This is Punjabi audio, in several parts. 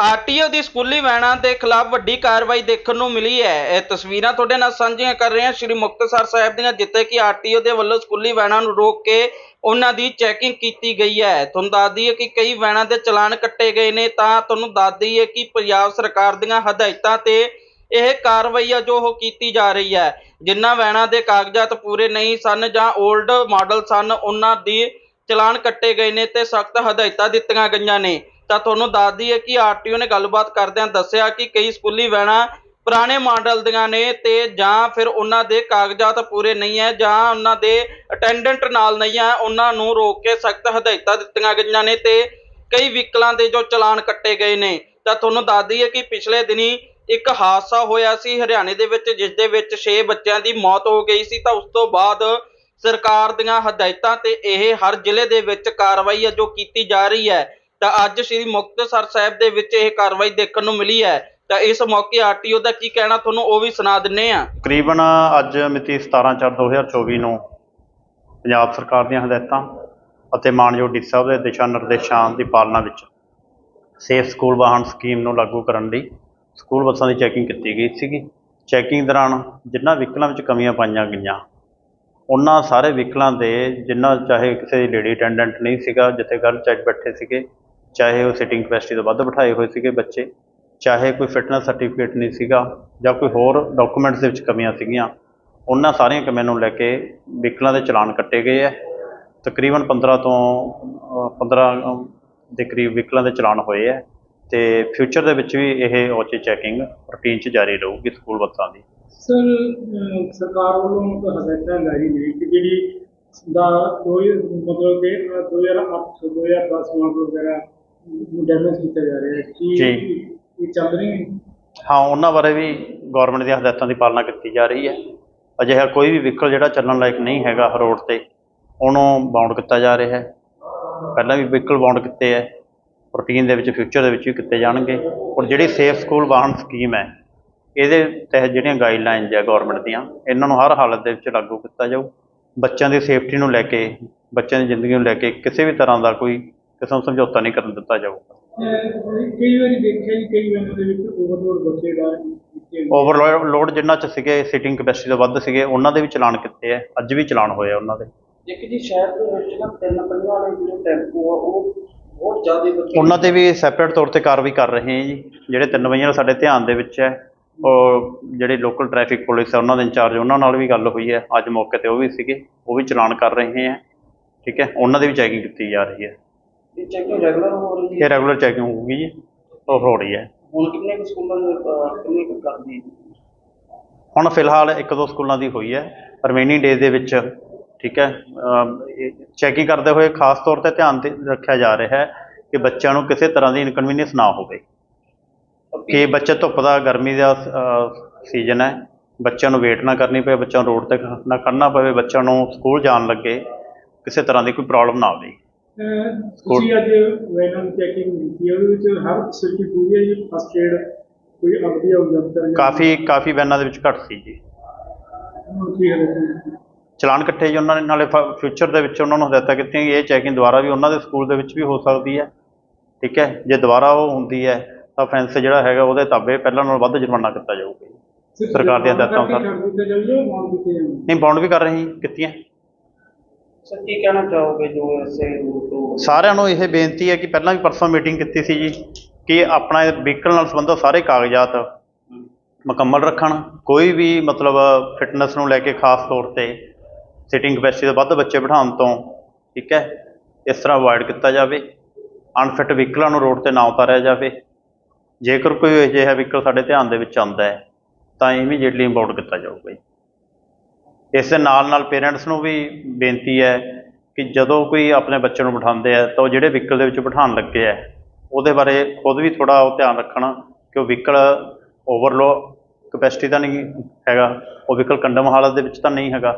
ਆਰਟੀਓ ਦੀ ਸਕੂਲੀ ਵੈਨਾਂ ਦੇ ਖਿਲਾਫ ਵੱਡੀ ਕਾਰਵਾਈ ਦੇਖਣ ਨੂੰ ਮਿਲੀ ਹੈ। ਇਹ ਤਸਵੀਰਾਂ ਤੁਹਾਡੇ ਨਾਲ ਸਾਂਝੀਆਂ ਕਰ ਰਹੇ ਹਾਂ। ਸ਼੍ਰੀ ਮੁਕਤਸਰ ਸਾਹਿਬ ਦੀਆਂ, ਜਿੱਥੇ ਕਿ ਆਰਟੀਓ ਦੇ ਵੱਲੋਂ ਸਕੂਲੀ ਵੈਨਾਂ ਨੂੰ ਰੋਕ ਕੇ ਉਹਨਾਂ ਦੀ ਚੈਕਿੰਗ ਕੀਤੀ ਗਈ ਹੈ। ਤੁਹਾਨੂੰ ਦੱਸ ਦਈਏ ਕਿ ਕਈ ਵੈਨਾਂ ਦੇ ਚਲਾਨ ਕੱਟੇ ਗਏ ਨੇ, ਤਾਂ ਤੁਹਾਨੂੰ ਦੱਸ ਦਈਏ ਕਿ ਪੰਜਾਬ ਸਰਕਾਰ ਦੀਆਂ ਹਦਾਇਤਾਂ ਤੇ ਇਹ ਕਾਰਵਾਈ ਆ ਜੋ ਉਹ ਕੀਤੀ ਜਾ ਰਹੀ ਹੈ। ਜਿਨ੍ਹਾਂ ਵੈਨਾਂ ਦੇ ਕਾਗਜ਼ਾਤ ਪੂਰੇ ਨਹੀਂ ਸਨ ਜਾਂ 올ਡ ਮਾਡਲ ਸਨ, ਉਹਨਾਂ ਦੀ ਚਲਾਨ ਕੱਟੇ ਗਏ ਨੇ ਤੇ ਸਖਤ ਹਦਾਇਤਾਂ ਦਿੱਤੀਆਂ ਗਈਆਂ ਨੇ। ਤਾਂ ਤੁਹਾਨੂੰ ਦੱਸ ਦਈਏ ਕਿ ਆਰਟੀਓ ਨੇ ਗੱਲਬਾਤ ਕਰਦਿਆਂ ਦੱਸਿਆ ਕਿ ਕਈ ਸਕੂਲੀ ਵੈਨਾਂ ਪੁਰਾਣੇ ਮਾਡਲ ਦੀਆਂ ਨੇ ਤੇ ਜਾਂ ਫਿਰ ਉਹਨਾਂ ਦੇ ਕਾਗਜ਼ਾਤ ਪੂਰੇ ਨਹੀਂ ਹੈ ਜਾਂ ਉਹਨਾਂ ਦੇ ਅਟੈਂਡੈਂਟ ਨਾਲ ਨਹੀਂ ਹੈ, ਉਹਨਾਂ ਨੂੰ ਰੋਕ ਕੇ ਸਖਤ ਹਦਾਇਤਾਂ ਦਿੱਤੀਆਂ ਗਈਆਂ ਨੇ ਤੇ ਕਈ ਵਹੀਕਲਾਂ ਦੇ ਜੋ ਚਲਾਨ ਕੱਟੇ ਗਏ ਨੇ। ਤਾਂ ਤੁਹਾਨੂੰ ਦੱਸ ਦਈਏ ਕਿ ਪਿਛਲੇ ਦਿਨੀ ਇੱਕ ਹਾਦਸਾ ਹੋਇਆ ਸੀ ਹਰਿਆਣੇ ਦੇ ਵਿੱਚ, ਜਿਸ ਦੇ ਵਿੱਚ 6 ਬੱਚਿਆਂ ਦੀ ਮੌਤ ਹੋ ਗਈ ਸੀ। ਤਾਂ ਉਸ ਤੋਂ ਬਾਅਦ ਸਰਕਾਰ ਦੀਆਂ ਹਦਾਇਤਾਂ ਤੇ ਇਹ ਹਰ ਜ਼ਿਲ੍ਹੇ ਦੇ ਵਿੱਚ ਕਾਰਵਾਈ ਹੈ ਜੋ ਕੀਤੀ ਜਾ ਰਹੀ ਹੈ। ਤਾਂ ਅੱਜ ਸ੍ਰੀ ਮੁਕਤਸਰ ਸਾਹਿਬ ਦੇ ਵਿੱਚ ਇਹ ਕਾਰਵਾਈ ਦੇਖਣ ਨੂੰ ਮਿਲੀ ਹੈ। ਤਾਂ ਇਸ ਮੌਕੇ ਆਰਟੀਓ ਦਾ ਕੀ ਕਹਿਣਾ ਤੁਹਾਨੂੰ ਉਹ ਵੀ ਸੁਣਾ ਦਿੰਨੇ ਆ। ਤਕਰੀਬਨ ਅੱਜ ਮਿਤੀ 17/4/2024 ਨੂੰ ਪੰਜਾਬ ਸਰਕਾਰ ਦੀਆਂ ਹਦਾਇਤਾਂ ਅਤੇ ਮਾਨਯੋਗ ਡੀ ਸਾਹਿਬ ਦੇ ਦਿਸ਼ਾ ਨਿਰਦੇਸ਼ਾਂ ਦੀ ਪਾਲਣਾ ਵਿੱਚ ਸੇਫ ਸਕੂਲ ਵਾਹਨ ਸਕੀਮ ਨੂੰ ਲਾਗੂ ਕਰਨ ਲਈ ਸਕੂਲ ਬੱਸਾਂ ਦੀ ਚੈਕਿੰਗ ਕੀਤੀ ਗਈ ਸੀਗੀ। ਚੈਕਿੰਗ ਦੌਰਾਨ ਜਿਨ੍ਹਾਂ ਵਹੀਕਲਾਂ ਵਿੱਚ ਕਮੀਆਂ ਪਾਈਆਂ ਗਈਆਂ, ਉਹਨਾਂ ਸਾਰੇ ਵਹੀਕਲਾਂ ਦੇ ਜਿਨ੍ਹਾਂ ਚਾਹੇ ਕਿਸੇ ਲੇਡੀ ਅਟੈਂਡੈਂਟ ਨਹੀਂ ਸੀਗਾ, ਜਿੱਥੇ ਗੱਲ ਚਾਈਲਡ ਬੈਠੇ ਸੀਗੇ ਚਾਹੇ ਉਹ ਸਿਟਿੰਗ ਕਪੈਸਿਟੀ ਤੋਂ ਵੱਧ ਬਿਠਾਏ ਹੋਏ ਸੀਗੇ ਬੱਚੇ ਚਾਹੇ ਕੋਈ ਫਿਟਨੈਸ ਸਰਟੀਫਿਕੇਟ ਨਹੀਂ ਸੀਗਾ ਜਾਂ ਕੋਈ ਹੋਰ ਡਾਕੂਮੈਂਟਸ ਦੇ ਵਿੱਚ ਕਮੀਆਂ ਸੀਗੀਆਂ ਉਹਨਾਂ ਸਾਰੀਆਂ ਕਮੀਆਂ ਨੂੰ ਲੈ ਕੇ ਵਹੀਕਲਾਂ ਦੇ ਚਲਾਨ ਕੱਟੇ ਗਏ ਹੈ ਤਕਰੀਬਨ 15 ਤੋਂ ਅ, 15 ਦੇ ਕਰੀਬ ਵਹੀਕਲਾਂ ਦੇ ਚਲਾਨ ਹੋਏ ਹੈ ਤੇ ਫਿਊਚਰ ਦੇ ਵਿੱਚ ਵੀ ਇਹ ਔਚੇ ਚੈਕਿੰਗ ਰੂਟੀਨ 'ਚ ਜਾਰੀ ਰਹੂਗੀ ਸਕੂਲ ਬੱਸਾਂ ਦੀ। ਸਰ ਸਰਕਾਰ ਵੱਲੋਂ ਇੱਕ ਹਦਾਇਤਾਂ ਜਾਰੀ ਨੇ ਕਿ ਜਿਹੜੀ ਦਾ ਦੋ ਮਤਲਬ ਕਿ ਅਹ 2008 2010 ਵਗੈਰਾ ਡੈਮੇਜ ਕੀਤਾ ਜਾ ਰਿਹਾ ਹੈ। ਕੀ ਜੀ। ਇਹ ਚੱਲ ਰਹੀ ਹੈ? ਹਾਂ ਉਹਨਾਂ ਬਾਰੇ ਵੀ ਗਵਰਨਮੈਂਟ ਦੀਆਂ ਹਦਾਇਤਾਂ ਦੀ ਪਾਲਣਾ ਕੀਤੀ ਜਾ ਰਹੀ ਹੈ। ਅਜਿਹਾ ਕੋਈ ਵੀ ਵਹੀਕਲ ਜਿਹੜਾ ਚੱਲਣ ਲਾਇਕ ਨਹੀਂ ਹੈਗਾ ਰੋਡ ਤੇ ਉਹਨੂੰ ਬਾਉਂਡ ਕੀਤਾ ਜਾ ਰਿਹਾ ਹੈ। ਪਹਿਲਾਂ ਵੀ ਵਹੀਕਲ ਬਾਉਂਡ ਕੀਤੇ ਹੈ। ਰੂਟੀਨ ਦੇ ਵਿੱਚ ਫਿਊਚਰ ਦੇ ਵਿੱਚ ਵੀ ਕੀਤੇ ਜਾਣਗੇ। ਔਰ ਜਿਹੜੀ ਸੇਫ ਸਕੂਲ ਵਾਹਨ ਸਕੀਮ ਹੈ ਇਹਦੇ ਤਹਿਤ ਜਿਹੜੀਆਂ ਗਾਈਡਲਾਈਨਸ ਹੈ ਗਵਰਨਮੈਂਟ ਦੀਆਂ ਇਹਨਾਂ ਨੂੰ ਹਰ ਹਾਲਤ ਦੇ ਵਿੱਚ ਲਾਗੂ ਕੀਤਾ ਜਾਊ। ਬੱਚਿਆਂ ਦੀ ਸੇਫਟੀ ਨੂੰ ਲੈ ਕੇ ਬੱਚਿਆਂ ਦੀ ਜ਼ਿੰਦਗੀ ਨੂੰ ਲੈ ਕੇ ਕਿਸੇ ਵੀ ਤਰ੍ਹਾਂ ਦਾ ਕੋਈ ਕਿਸਮ ਦਾ ਸਮਝੌਤਾ ਨਹੀਂ ਕਰਨ ਦਿੱਤਾ ਜਾਊਗਾ। ਅਹ ਕਈ ਵਾਰੀ ਦੇਖਿਆ ਜੀ ਕਈ ਵੈਨਾਂ ਦੇ ਵਿੱਚ ਓਵਰਲੋਡ ਬੱਚੇ ਦਾ ਕੀਤੇ ਨੇ। ਓਵਰਲੋਡ ਜਿੰਨਾ ਚ ਸੀਗੇ ਸੀਟਿੰਗ ਕਪੈਸਿਟੀ ਤੋਂ ਵੱਧ ਸੀਗੇ ਉਹਨਾਂ ਦੇ ਵੀ ਚਲਾਨ ਕੀਤੇ ਆ ਅੱਜ ਵੀ ਚਲਾਨ ਹੋਏ ਆ ਉਹਨਾਂ ਦੇ। ਇੱਕ ਜੀ ਸ਼ਹਿਰ ਦੇ ਵਿੱਚ ਨਾ ਤਿੰਨ ਪੰਜਾਂ ਵਾਲੇ ਜਿਹੜੇ ਟੈਂਪੂ ਆ ਉਹ ਬਹੁਤ ਜ਼ਿਆਦਾ ਬੱਚੇ ਉਹਨਾਂ ਤੇ ਵੀ ਸੈਪਰੇਟ ਤੌਰ ਤੇ ਕਾਰਵਾਈ ਕਰ ਰਹੇ ਹਾਂ ਜੀ ਜਿਹੜੇ ਤਿੰਨ ਵਜੇ ਸਾਡੇ ਧਿਆਨ ਦੇ ਵਿੱਚ ਹੈ। ਉਹ ਜਿਹੜੇ ਲੋਕਲ ਟ੍ਰੈਫਿਕ ਪੁਲਿਸ ਹੈ ਉਹਨਾਂ ਦੇ ਇੰਚਾਰਜ ਉਹਨਾਂ ਨਾਲ ਵੀ ਗੱਲ ਹੋਈ ਹੈ। ਅੱਜ ਮੌਕੇ ਤੇ ਉਹ ਵੀ ਸੀਗੇ ਉਹ ਵੀ ਚਲਾਨ ਕਰ ਰਹੇ ਹੈ ਠੀਕ ਹੈ ਉਹਨਾਂ ਦੀ ਵੀ ਚੈਕਿੰਗ ਕੀਤੀ ਜਾ ਰਹੀ ਹੈ। ਇਹ ਚੈਕਿੰਗ ਰੈਗੂਲਰ ਹੋ ਰਹੀ ਇਹ ਰੈਗੂਲਰ ਚੈਕਿੰਗ ਹੋਊਗੀ ਜੀ। ਉਹ ਹੋ ਰਹੀ ਹੈ। ਹੁਣ ਕਿੰਨੇ ਕੁ ਸਕੂਲਾਂ ਦੇ ਅਹ, ਕਿੰਨੇ ਕੁ ਕਰਦੀ ਹੁਣ ਫਿਲਹਾਲ ਇੱਕ ਦੋ ਸਕੂਲਾਂ ਦੀ ਹੋਈ ਹੈ। ਰਿਮੇਨਿੰਗ ਡੇਜ਼ ਦੇ ਵਿੱਚ ਠੀਕ ਹੈ। ਚੈਕਿੰਗ ਕਰਦੇ ਹੋਏ ਖਾਸ ਤੌਰ ਤੇ ਧਿਆਨ ਤੇ ਰੱਖਿਆ ਜਾ ਰਿਹਾ ਹੈ ਕਿ ਬੱਚਿਆਂ ਨੂੰ ਕਿਸੇ ਤਰ੍ਹਾਂ ਦੀ ਇਨਕਨਵੀਨੀਅੰਸ ਨਾ ਹੋਵੇ। ਕਿ ਬੱਚੇ ਧੁੱਪ ਦਾ ਗਰਮੀ ਦਾ ਸੀਜ਼ਨ ਹੈ। ਬੱਚਿਆਂ ਨੂੰ ਵੇਟ ਨਾ ਕਰਨੀ ਪਵੇ ਬੱਚਿਆਂ ਨੂੰ ਰੋਡ ਤੇ ਖ- ਨਾ ਖੜਨਾ ਪਵੇ ਬੱਚਿਆਂ ਨੂੰ ਸਕੂਲ ਜਾਣ ਲੱਗੇ ਕਿਸੇ ਤਰ੍ਹਾਂ ਦੀ ਕੋਈ ਪ੍ਰੋਬਲਮ ਨਾ ਆਵੇ। ਤੁਸੀਂ ਅੱਜ ਵੈਨਾਂ ਦੀ ਚੈਕਿੰਗ ਕੀਤੀ ਹੈ ਉਹਦੇ ਵਿੱਚ ਹਰ ਫੈਸਿਲਿਟੀ ਪੂਰੀ ਹੈ ਜੀ ਫਸਟ ਏਡ ਕੋਈ ਅਗਦੀ ਉਪਲਬਧ ਕਾਫੀ ਕਾਫੀ ਵੈਨਾਂ ਦੇ ਵਿੱਚ ਘੱਟ ਸੀ ਜੀ। ਚਲਾਨ ਇਕੱਠੇ ਜੀ ਉਹਨਾਂ ਨੇ ਨਾਲੇ ਫਿਊਚਰ ਦੇ ਵਿੱਚ ਉਹਨਾਂ ਨੂੰ ਹਦਾਇਤਾਂ ਕੀਤੀਆਂ ਕਿ ਇਹ ਚੈਕਿੰਗ ਦੁਬਾਰਾ ਵੀ ਉਹਨਾਂ ਦੇ ਸਕੂਲ ਦੇ ਵਿੱਚ ਵੀ ਹੋ ਸਕਦੀ ਹੈ। ਠੀਕ ਹੈ ਜੇ ਦੁਬਾਰਾ ਉਹ ਹੁੰਦੀ ਹੈ ਤਾਂ ਫੈਂਸ ਜਿਹੜਾ ਹੈਗਾ ਉਹਦੇ ਤਾਬੇ ਪਹਿਲਾਂ ਨਾਲੋਂ ਵੱਧ ਜੁਰਮਾਨਾ ਕੀਤਾ ਜਾਊਗਾ। ਸਰਕਾਰ ਦੀਆਂ ਹਦਾਇਤਾਂ ਅਨੁਸਾਰ। ਕਰ ਨਹੀਂ ਬਾਉਂਡ ਵੀ ਕਰ ਰਹੇ ਕੀਤੀਆਂ। ਸਰ, ਕੀ ਕਹਿਣਾ ਚਾਹੋਗੇ ਜੋ ਐਸੇ ਰੂਟ ਤੋਂ? ਸਾਰਿਆਂ ਨੂੰ ਇਹ ਬੇਨਤੀ ਹੈ ਕਿ ਪਹਿਲਾਂ ਵੀ ਪਰਸੋਂ ਮੀਟਿੰਗ ਕੀਤੀ ਸੀ ਜੀ, ਕਿ ਆਪਣਾ ਵਹੀਕਲ ਨਾਲ ਸੰਬੰਧਿਤ ਸਾਰੇ ਕਾਗਜ਼ਾਤ ਮੁਕੰਮਲ ਰੱਖਣ, ਕੋਈ ਵੀ ਮਤਲਬ ਫਿਟਨੈਸ ਨੂੰ ਲੈ ਕੇ ਖਾਸ ਤੌਰ ਤੇ ਸਿਟਿੰਗ ਕਪੈਸਿਟੀ ਤੋਂ ਵੱਧ ਬੱਚੇ ਬਿਠਾਉਣ ਤੋਂ, ਠੀਕ ਹੈ, ਇਸ ਤਰ੍ਹਾਂ ਅਵਾਇਡ ਕੀਤਾ ਜਾਵੇ ਅਨਫਿਟ ਵਹੀਕਲਾਂ ਨੂੰ ਰੋਡ ਤੇ ਨਾ ਉਤਾਰਿਆ ਜਾਵੇ। ਜੇਕਰ ਕੋਈ ਅਜਿਹਾ ਵਹੀਕਲ ਸਾਡੇ ਧਿਆਨ ਦੇ ਵਿੱਚ ਆਉਂਦਾ ਹੈ, ਤਾਂ ਇਮੀਡੀਏਟਲੀ ਇੰਪੋਰਟ ਕੀਤਾ ਜਾਊਗਾ ਜੀ। ਇਸ ਦੇ ਨਾਲ ਨਾਲ ਪੇਰੈਂਟਸ ਨੂੰ ਵੀ ਬੇਨਤੀ ਹੈ ਕਿ ਜਦੋਂ ਕੋਈ ਆਪਣੇ ਬੱਚੇ ਨੂੰ ਬਿਠਾਉਂਦੇ ਆ ਤਾਂ ਉਹ ਜਿਹੜੇ ਵਹੀਕਲ ਦੇ ਵਿੱਚ ਬਿਠਾਉਣ ਲੱਗੇ ਆ, ਉਹਦੇ ਬਾਰੇ ਖੁਦ ਵੀ ਥੋੜਾ ਉਹ ਧਿਆਨ ਰੱਖਣ ਕਿ ਉਹ ਵਹੀਕਲ ਓਵਰਲੋ ਕਪੈਸਿਟੀ ਤਾਂ ਨਹੀਂ ਹੈਗਾ, ਉਹ ਵਹੀਕਲ ਕੰਡਮ ਹਾਲਤ ਦੇ ਵਿੱਚ ਤਾਂ ਨਹੀਂ ਹੈਗਾ,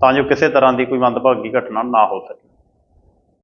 ਤਾਂ ਜੋ ਕਿਸੇ ਤਰ੍ਹਾਂ ਦੀ ਕੋਈ ਮੰਦਭਾਗੀ ਘਟਨਾ ਨਾ ਹੋ ਸਕੇ।